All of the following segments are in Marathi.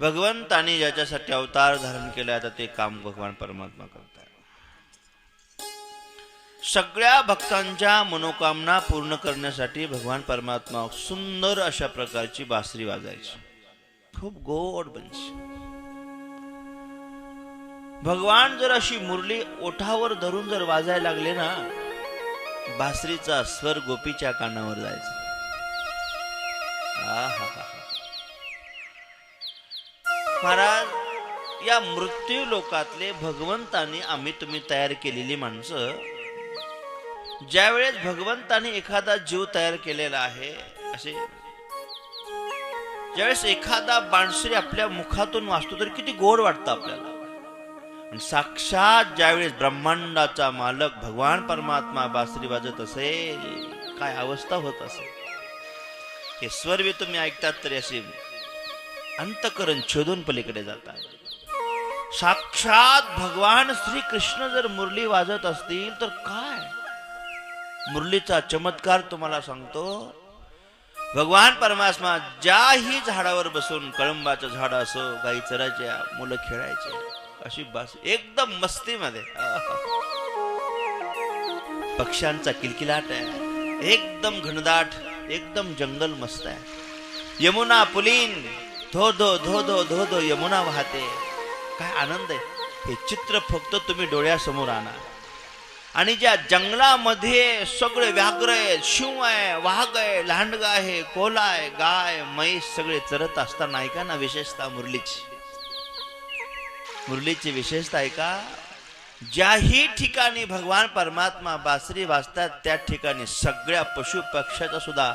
भगवंतानी ज्याच्यासाठी अवतार धारण केला आता ते काम भगवान परमात्मा करतात सगळ्या भक्तांच्या मनोकामना पूर्ण करण्यासाठी भगवान परमात्मा सुंदर अशा प्रकारची बासरी वाजायची. खूप गोड बनशी भगवान जर अशी मुरली ओठावर धरून जर वाजायला लागले ना बासरीचा स्वर गोपीच्या कानावर जायचा. हा महाराज या मृत्यू लोकातले भगवंताने आम्ही तुम्ही तयार केलेली माणसं. ज्यावेळेस भगवंताने एखादा जीव तयार केलेला आहे असे. ज्यावेळेस एखादा बाणसरी आपल्या मुखातून वाचतो तर किती गोड वाटतं आपल्याला. साक्षात ज्यावेळेस ब्रह्मांडाचा मालक भगवान परमात्मा बासरी वाजत असेल काय अवस्था होत असेल. हे स्वर तुम्ही ऐकतात तरी असे अंतकरण छेदून पलीकडे जातात. साक्षात भगवान श्री कृष्ण जर मुरली वाजत असतील तर काय? मुरलीचा चमत्कार तुम्हाला सांगतो. भगवान परमात्मा ज्याही झाडावर बसून कळंबाचं झाड असो गाई चरायच्या मुलं खेळायचे अशी बास एकदम मस्तीमध्ये. पक्ष्यांचा किलकिलाट आहे. एकदम घनदाट एकदम जंगल मस्त आहे. यमुना पुलीन धो धो धो धो धो धो यमुना वाहते. काय आनंद आहे. हे चित्र फक्त तुम्ही डोळ्यासमोर आणा. आणि ज्या जंगलामध्ये सगळे व्याघ्र आहेत शिव आहे वाघ आहे लांडगा आहे कोला आहे गाय म्हैस सगळे चरत असताना ऐका ना विशेषतः मुरलीची. मुरलीची विशेषता आहे का? ज्याही ठिकाणी भगवान परमात्मा बासरी वाजतात त्या ठिकाणी सगळ्या पशु पक्षाचा सुद्धा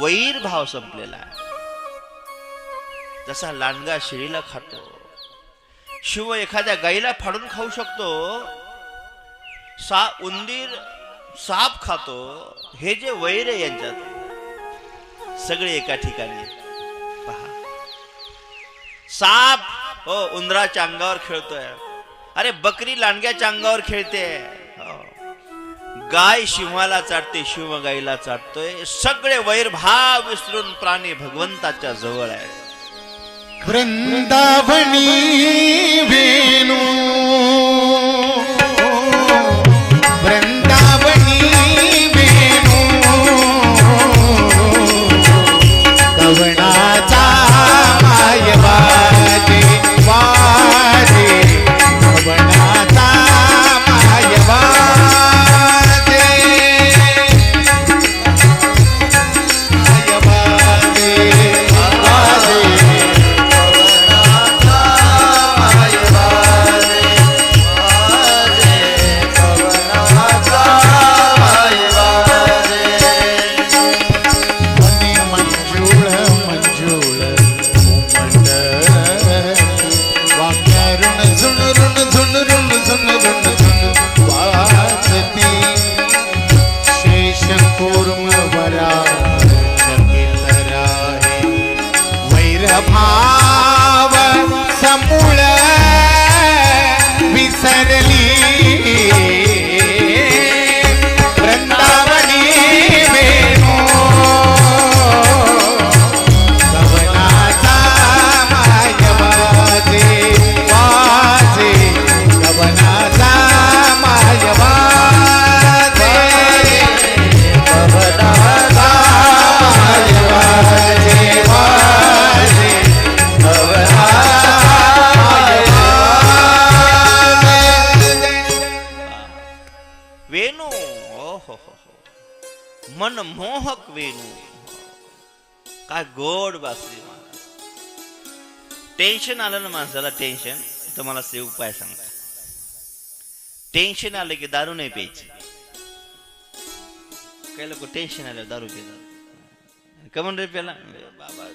वैर भाव संपलेला आहे. जसा लांडगा शिळीला खातो. शिव एखाद्या गाईला फाडून खाऊ शकतो. सा उंदीर साप खातो. हे जे वैर यांच्यात सगळे एका ठिकाणी पहा. साप हो उंदराच्या अंगावर खेळतोय. अरे बकरी लांडग्याच्या अंगावर खेळते. हो. गाय शिवाला चाटते शिव गाईला चाटतोय. सगळे वैरभाव विसरून प्राणी भगवंताच्या जवळ आहे वृंदावनी वेणू मन मोहक वेणू काय गोड बासरी टेन्शन आलं ना माणसाला टेन्शन तर मला ते उपाय सांगता टेन्शन आलं की दारू नाही प्यायची काही लोक टेन्शन आलं दारू पितात कमन रे प्याला बाबा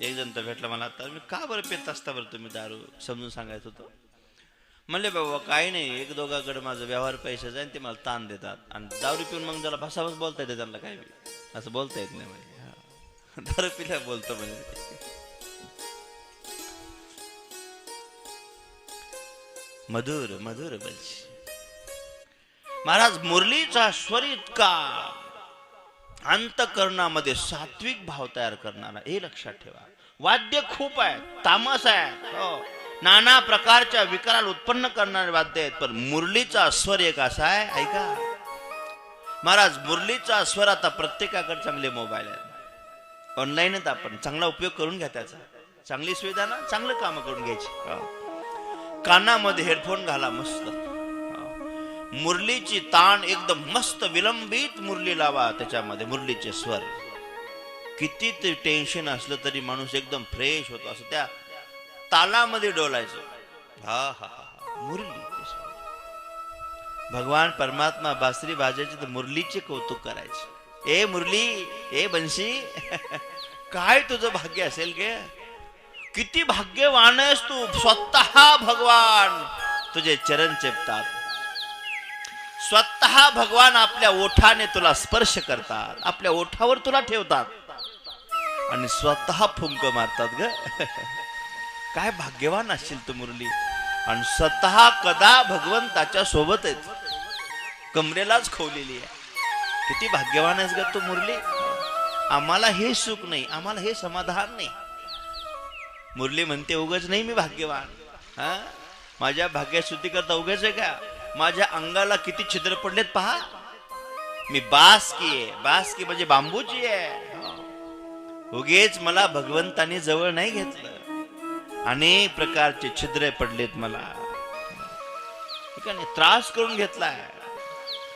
एक जण तर भेटला मला आता मी का बरं पेत असता बरं तुम्ही दारू समजून सांगायचं होतं म्हणले बाबा काही नाही. एक दोघाकडे माझं व्यवहार पैशाचा आहे आणि ते मला ताण देतात. आणि दारू पिऊन मग जरा भासाभास बोलता येते त्यांना काय बी. असं बोलता येत नाही म्हणजे दारू पिल्या बोलतो म्हणजे मधुर मधुर बलशी. महाराज मुरलीचा स्वर इतका अंतकरणामध्ये सात्विक भाव तयार करणारा हे लक्षात ठेवा. वाद्य खूप आहे तामस आहे. हो. नाना प्रकारच्या विकाराला उत्पन्न करणारे वाद्य आहेत पण मुरलीचा स्वर एक असा आहे ऐका. महाराज मुरलीचा स्वर आता प्रत्येकाकडे चांगले मोबाईल आहेत. ऑनलाईनच आपण. चांगला उपयोग करून घ्या त्याचा. चांगली सुविधा ना? चांगलं काम करून घ्यायची. हो. कानामध्ये हेडफोन घाला मस्त. हो. मुरलीची ताण एकदम मस्त विलंबित मुरली लावा त्याच्यामध्ये मुरलीचे स्वर. किती ते टेन्शन असलं तरी माणूस एकदम फ्रेश होतो. असं त्या तालामध्ये डोलायचो. हा हा मुरली भगवान परमात्मा बासरी वाजायचे तर मुरलीचे कौतुक करायचे. ए मुरली ए बंशी काय तुझं भाग्य असेल गे? किती भाग्यवान आहेस तू. स्वतः भगवान तुझे चरण चेपतात. स्वतः भगवान आपल्या ओठाने तुला स्पर्श करतात. आपल्या ओठावर तुला ठेवतात. आणि स्वतः फुंक मारतात ग. काय भाग्यवान असशील तू मुरली. आणि स्वतः कदा भगवंताच्या सोबत आहेत कमरेलाच खोवलेली आहे. किती भाग्यवान आहेस ग तू मुरली. आम्हाला हे सुख नाही आम्हाला हे समाधान नाही. मुरली म्हणते उगच नाही मी भाग्यवान. हा? माझ्या भाग्यात शुद्धी करता उगच आहे का? माझ्या अंगाला किती छिद्र पडलेत पहा. मी बास की आहे. बास की म्हणजे बांबूची आहे. उगेच मला भगवंताने जवळ नाही घेतलं. अनेक प्रकारचे छिद्रे पडलेत मला. त्रास करून घेतलाय.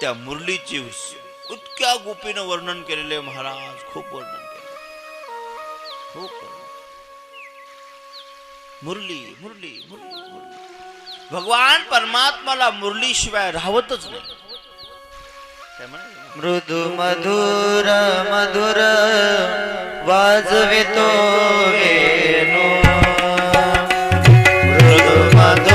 त्या मुरलीची उतक्या गोपीनं वर्णन केलेले महाराज खूप वर्णन केले. खूप मुरली मुरली मुरली मुरली. भगवान परमात्माला मुरलीशिवाय राहतच नाही. मृदु मधुर मधुर वाजवितो वेणू मृदु मधुर